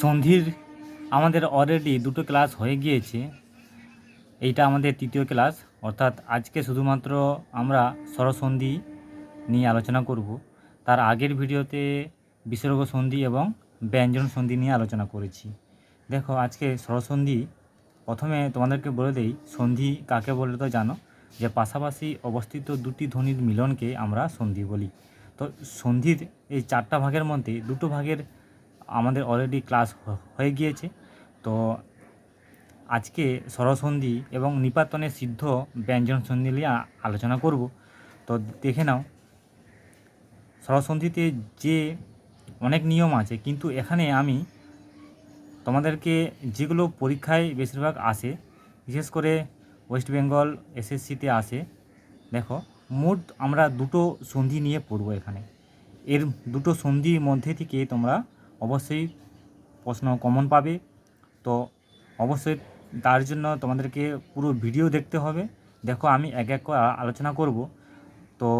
সন্ধির আমাদের অলরেডি দুটো ক্লাস হয়ে গিয়েছে। এইটা আমাদের তৃতীয় ক্লাস অর্থাৎ আজকে শুধুমাত্র আমরা স্বরসন্ধি নিয়ে আলোচনা করব। তার আগের ভিডিওতে বিসর্গ সন্ধি এবং ব্যঞ্জন সন্ধি নিয়ে আলোচনা করেছি। দেখো, আজকে স্বরসন্ধি, প্রথমে তোমাদেরকে বলে দেই, সন্ধি কাকে বলে তো জানো? যে পাশাপাশি অবস্থিত দুটি ধ্বনির মিলনকে আমরা সন্ধি বলি। তো সন্ধির এই চারটা ভাগের মধ্যে দুটো ভাগের আমাদের অলরেডি ক্লাস হয়ে গিয়েছে। তো আজকে স্বরসন্ধি এবং নিপাতনের সিদ্ধ ব্যঞ্জন সন্ধি নিয়ে আলোচনা করব। তো দেখে নাও, স্বরসন্ধিতে যে অনেক নিয়ম আছে, কিন্তু এখানে আমি তোমাদেরকে যেগুলো পরীক্ষায় বেশিরভাগ আসে, বিশেষ করে ওয়েস্ট বেঙ্গল এসএসসিতে আসে, দেখো, মোট আমরা দুটো সন্ধি নিয়ে পড়ব এখানে। এর দুটো সন্ধির মধ্যে থেকে তোমরা অবশ্যই প্রশ্ন কমন পাবে। তো অবশ্যই তার জন্য তোমাদেরকে পুরো ভিডিও দেখতে হবে। দেখো আমি এক এক আলোচনা করব। তো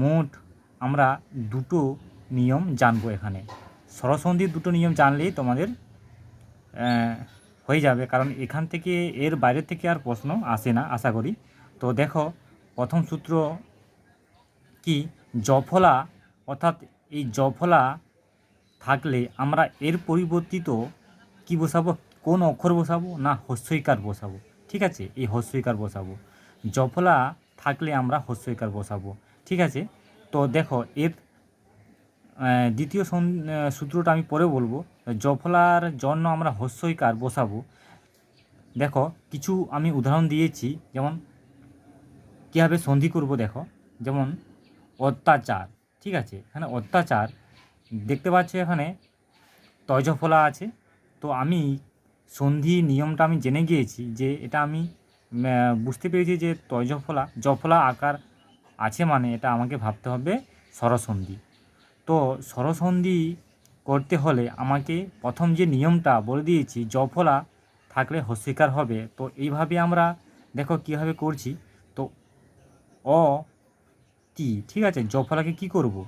মোট আমরা দুটো নিয়ম জানব এখানে। সরসন্ধির দুটো নিয়ম জানলেই তোমাদের হয়ে যাবে। কারণ এখান থেকে এর বাইরে থেকে আর প্রশ্ন আসে না, আশা করি। তো দেখো, প্রথম সূত্র কি? জফলা, অর্থাৎ এই জফলা থাকলে আমরা এর পরিবর্তিত কি বসাবো? কোন অক্ষর বসাবো? না, হস্যইকার বসাবো। ঠিক আছে? এই হস্যইকার বসাবো। জফলা থাকলে আমরা হস্যইকার বসাবো। ঠিক আছে? তো দেখো, এর দ্বিতীয় সূত্রটা আমি পরে বলব। জফলার জন্য আমরা হস্যইকার বসাবো। দেখো, কিছু আমি উদাহরণ দিয়েছি। যেমন, কীভাবে সন্ধি করব দেখো? যেমন, অত্যাচার। ঠিক আছে? এখানে অত্যাচার দেখতে পাচ্ছ এখানে তজফলা আছে। তো আমি সন্ধি নিয়মটা আমি জেনে গিয়েছি যে এটা আমি বুঝতে পেরেছি যে তজফলা জফলা আকার আছে মানে এটা আমাকে ভাবতে হবে স্বরসন্ধি। তো স্বরসন্ধি করতে হলে আমাকে প্রথম যে নিয়মটা বলে দিয়েছি জফলা থাকলে হস্যিকার হবে। তো এইভাবে আমরা দেখো কীভাবে করছি। তো অ, তি, ঠিক আছে? জফলাকে কি করব?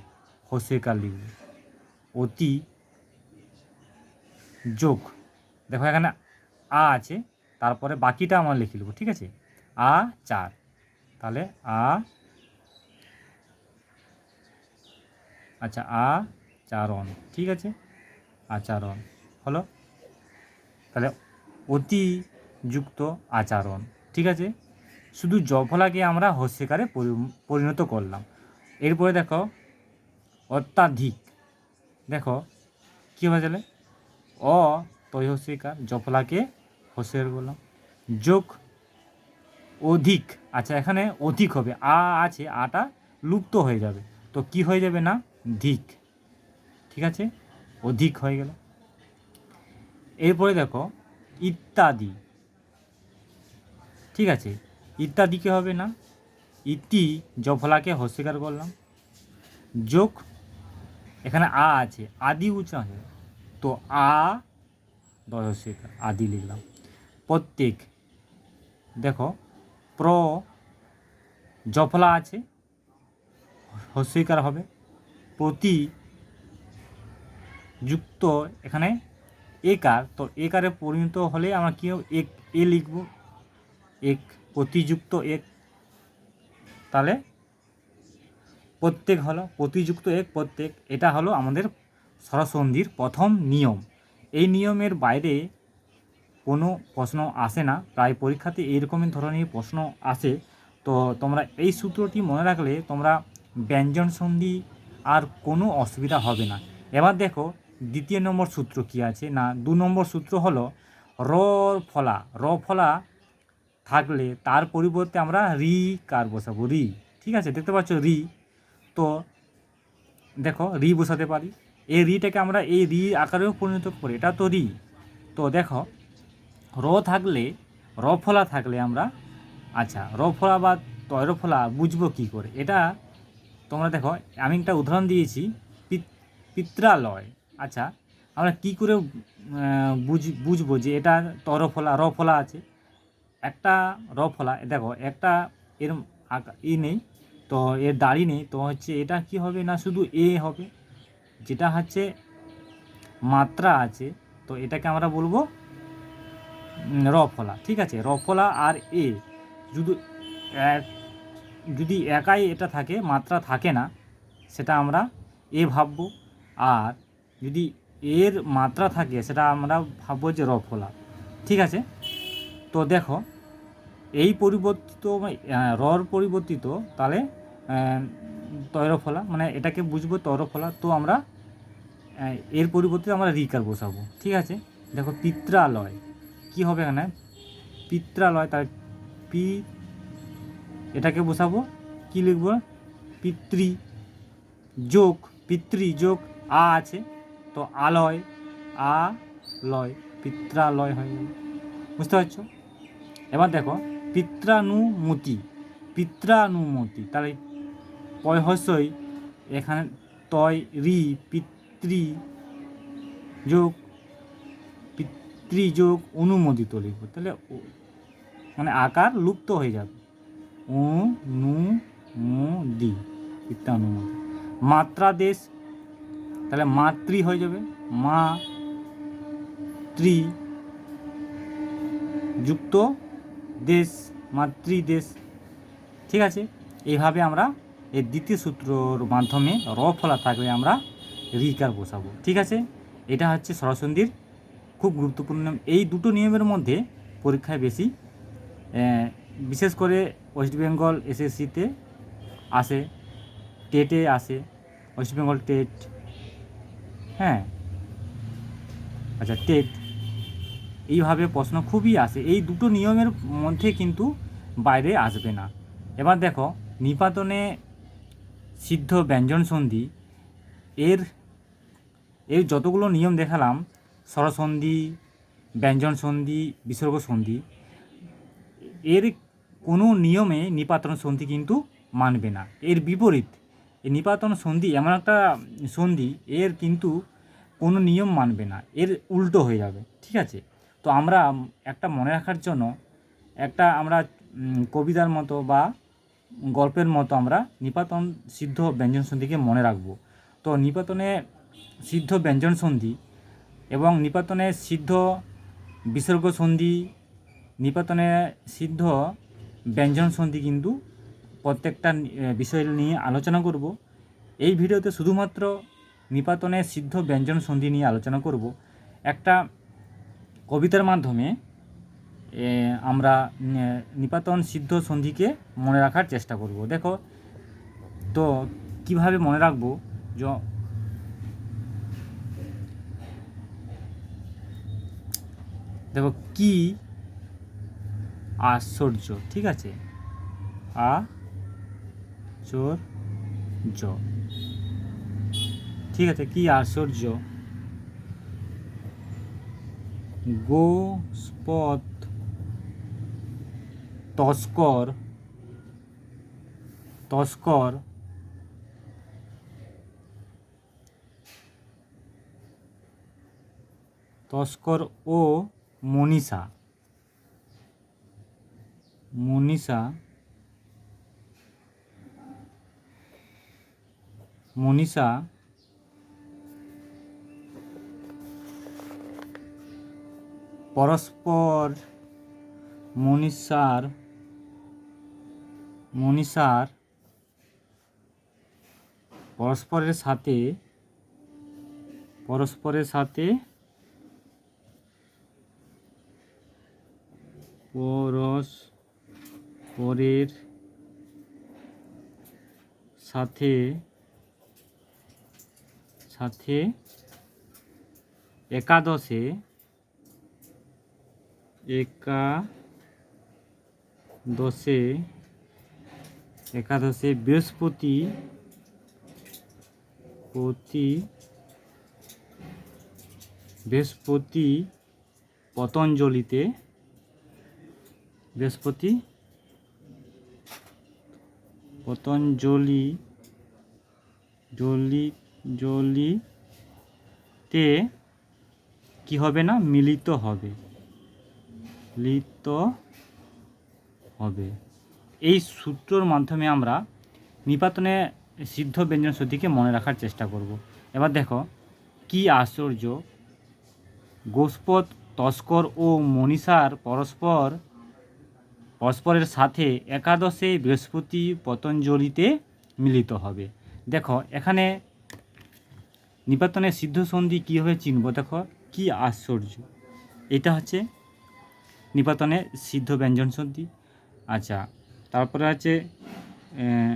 হস্যিকার লিখব। অতি যোগ। দেখো এখানে আ আছে, তারপরে বাকিটা আমার লিখে নেব, ঠিক আছে? আ চার। তাহলে আ আচ্ছা আচরণ ঠিক আছে? আচরণ হলো? তাহলে অতিযুক্ত আচরণ, ঠিক আছে? শুধু জফলাকে আমরা হস্যকারে পরিণত করলাম। এরপরে দেখো অত্যাধিক। দেখো, কী তাহলে অ তৈহস্যিকার জফলাকে হস্যের বললাম যোগ অধিক আচ্ছা এখানে অধিক হবে। আ আছে, আটা লুপ্ত হয়ে যাবে। তো কি হয়ে যাবে না? ধিক। ঠিক আছে? অধিক হয়ে গেল। এরপরে দেখো, ইত্যাদি। ঠিক আছে? ইত্যাদি কি হবে না? ইতি জফলাকে হস্যিকার করলাম যোগ এখানে আ আছে, আদি উচ্চ আছে। তো আ দয়স্বীকার আদি লিখলাম। প্রত্যেক, দেখো, প্র, জফলা আছে হস্যিকার হবে। প্রতি যুক্ত এখানে একার, তো একারে পরিণত হলে আমরা কী এক, এ লিখব। এক, প্রতিযুক্ত এক। তাহলে প্রত্যেক হলো, প্রতিযুক্ত এক প্রত্যেক। এটা হলো আমাদের স্বরসন্ধির প্রথম নিয়ম। এই নিয়মের বাইরে কোনো প্রশ্ন আসে না। প্রায় পরীক্ষাতে এইরকমই ধরনের প্রশ্ন আসে। তো তোমরা এই সূত্রটি মনে রাখলে তোমরা ব্যঞ্জন সন্ধি আর কোনো অসুবিধা হবে না। এবার দেখো, দ্বিতীয় নম্বর সূত্র কি আছে? না, দু নম্বর সূত্র হলো, র ফলা। র ফলা থাকলে তার পরিবর্তে আমরা রি কার বসাবো? রি। ঠিক আছে? দেখতে পাচ্ছ রি। তো দেখো রি বসাতে পারি। এই রিটাকে আমরা এই রি আকারেও পরিণত করি। এটা তো রি। তো দেখো, র থাকলে, র ফলা থাকলে আমরা আচ্ছা র ফলা বা তৈর ফলা বুঝব কী করে? এটা তোমরা দেখো, আমি একটা উদাহরণ দিয়েছি, পিত- পিত্রালয়। আচ্ছা আমরা কি করে বুঝ, বুঝব যে এটা তর ফলা, র ফলা আছে? একটা র ফলা, দেখো, একটা এর আকা- ই নেই। তো এর দাড়ি নেই। তো হচ্ছে এটা কি হবে না শুধু এ হবে? যেটা হচ্ছে মাত্রা আছে, তো এটাকে আমরা বলব রফলা ঠিক আছে? রফলা আর এ। যদি যদি একাই এটা থাকে, মাত্রা থাকে না, সেটা আমরা এ ভাববো। আর যদি এর মাত্রা থাকে, সেটা আমরা ভাববো যে রফলা ঠিক আছে? তো দেখো, এই পরিবর্তিত রর পরিবর্তিত, তাহলে তৈরফলা মানে এটাকে বুঝব তৈরফলা, তো আমরা এর পরিবর্তে আমরা রিকার বসাবো, ঠিক আছে? দেখো, পিত্রালয়, কি হবে এখানে? পিত্রালয় তার পি, এটাকে বসাবো, কি লিখব? পিতৃ যোগ পিতৃ যোগ, আ আছে, তো আলয়, আ, লয়, পিত্রালয় হয়ে যাবে বুঝতে পারছ? এবার দেখো, পিত্রানুমতি পিত্রানুমতি, তাহলে পয় হস্যই এখানে তয়, রি, পিতৃ যোগ পিতৃ যোগ অনুমোদিত লিখব। তাহলে মানে আকার লুপ্ত হয়ে যাবে। ও নু, মু, দি পিত্রানুমতি মাত্রা দেশ তাহলে মাতৃ হয়ে যাবে। মা ত্রি যুক্ত দেশ, মাতৃদেশ। ঠিক আছে? এইভাবে আমরা এই দ্বিতীয় সূত্রর মাধ্যমে র ফলা থাকলে আমরা রিকার বসাবো। ঠিক আছে? এটা হচ্ছে সরসন্ধির খুব গুরুত্বপূর্ণ। এই দুটো নিয়মের মধ্যে পরীক্ষায় বেশি বিশেষ করে ওয়েস্ট বেঙ্গল এসএসসিতে আসে, টেটে আসে, ওয়েস্ট বেঙ্গল টেট হ্যাঁ? আচ্ছা টেট, এইভাবে প্রশ্ন খুবই আসে। এই দুটো নিয়মের মধ্যে কিন্তু বাইরে আসবে না। এবার দেখো নিপাতনে সিদ্ধ ব্যঞ্জন সন্ধি, এর এর যতগুলো নিয়ম দেখালাম, স্বরসন্ধি, ব্যঞ্জন সন্ধি, বিসর্গ সন্ধি, এর কোনো নিয়মে নিপাতন সন্ধি কিন্তু মানবে না। এর বিপরীত, এই নিপাতন সন্ধি এমন একটা সন্ধি, এর কিন্তু কোনো নিয়ম মানবে না, এর উল্টো হয়ে যাবে, ঠিক আছে? তো আমরা একটা মনে রাখার জন্য একটা আমরা কবিতার মতো বা গল্পের মতো আমরা নিপাতন সিদ্ধ ব্যঞ্জন সন্ধিকে মনে রাখব। তো নিপাতনে সিদ্ধ ব্যঞ্জন সন্ধি এবং নিপাতনে সিদ্ধ বিসর্গ সন্ধি, নিপাতনে সিদ্ধ ব্যঞ্জন সন্ধি কিন্তু প্রত্যেকটা বিষয় নিয়ে আলোচনা করব। এই ভিডিওতে শুধুমাত্র নিপাতনে সিদ্ধ ব্যঞ্জন সন্ধি নিয়ে আলোচনা করব। একটা কবিতার মাধ্যমে আমরা নিপাতন সিদ্ধ সন্ধিকে মনে রাখার চেষ্টা করব। দেখো, তো কীভাবে মনে রাখব? দেখো, কি আশ্চর্য, ঠিক আছে? আ চোর জ ঠিক আছে, কি আশ্চর্য? গোস্পদ তস্কর তস্কর তস্কর ও মনীষা মনীষা মনীষা পরস্পর মনীষার মনীষার পরস্পরের সাথে পরস্পরের সাথে পরস্পরের সাথে সাথে একাদশে একাদশে একাদশে বৃহস্পতি প্রতি বৃহস্পতি পতঞ্জলিতে বৃহস্পতি পতঞ্জলি জলি জলিতে কি হবে না? মিলিত হবে। মিলিত হবে। এই সূত্রর মাধ্যমে আমরা নিপাতনে সিদ্ধ ব্যঞ্জন সন্ধিকে মনে রাখার চেষ্টা করব। এবার দেখো, কি আশ্চর্য। গোস্পদ, তস্কর ও মনীষার পরস্পর, পরস্পরের সাথে একাদশে বৃহস্পতি পতঞ্জলিতে মিলিত হবে। দেখো, এখানে নিপাতনের সিদ্ধ সন্ধি কীভাবে চিনব? দেখো, কি আশ্চর্য। এটা হচ্ছে নিপাতনের সিদ্ধ ব্যঞ্জন সন্ধি। আচ্ছা তারপরে আছে আহ,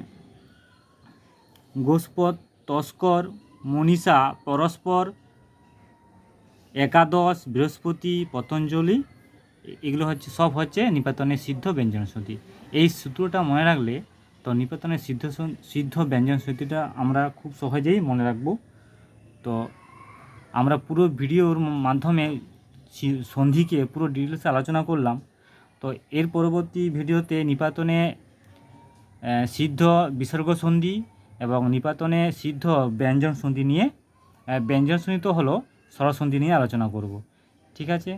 তস্কর মনীষা পরস্পর একাদশ বৃহস্পতি পতঞ্জলি এগুলো হচ্ছে সব হচ্ছে নিপাতনের সিদ্ধ ব্যঞ্জন সন্ধি। এই সূত্রটা মনে রাখলে তো নিপাতনের সিদ্ধ সিদ্ধ ব্যঞ্জন সন্ধিটা আমরা খুব সহজেই মনে রাখব। তো আমরা পুরো ভিডিওর মাধ্যমে সন্ধিকে পুরো ডিটেলসে আলোচনা করলাম। তো এর পরবর্তী ভিডিওতে নিপাতনে সিদ্ধ বিসর্গ সন্ধি এবং নিপাতনে সিদ্ধ ব্যঞ্জন সন্ধি নিয়ে ব্যঞ্জন সন্ধি তো হলো সরসন্ধি নিয়ে আলোচনা করব। ঠিক আছে?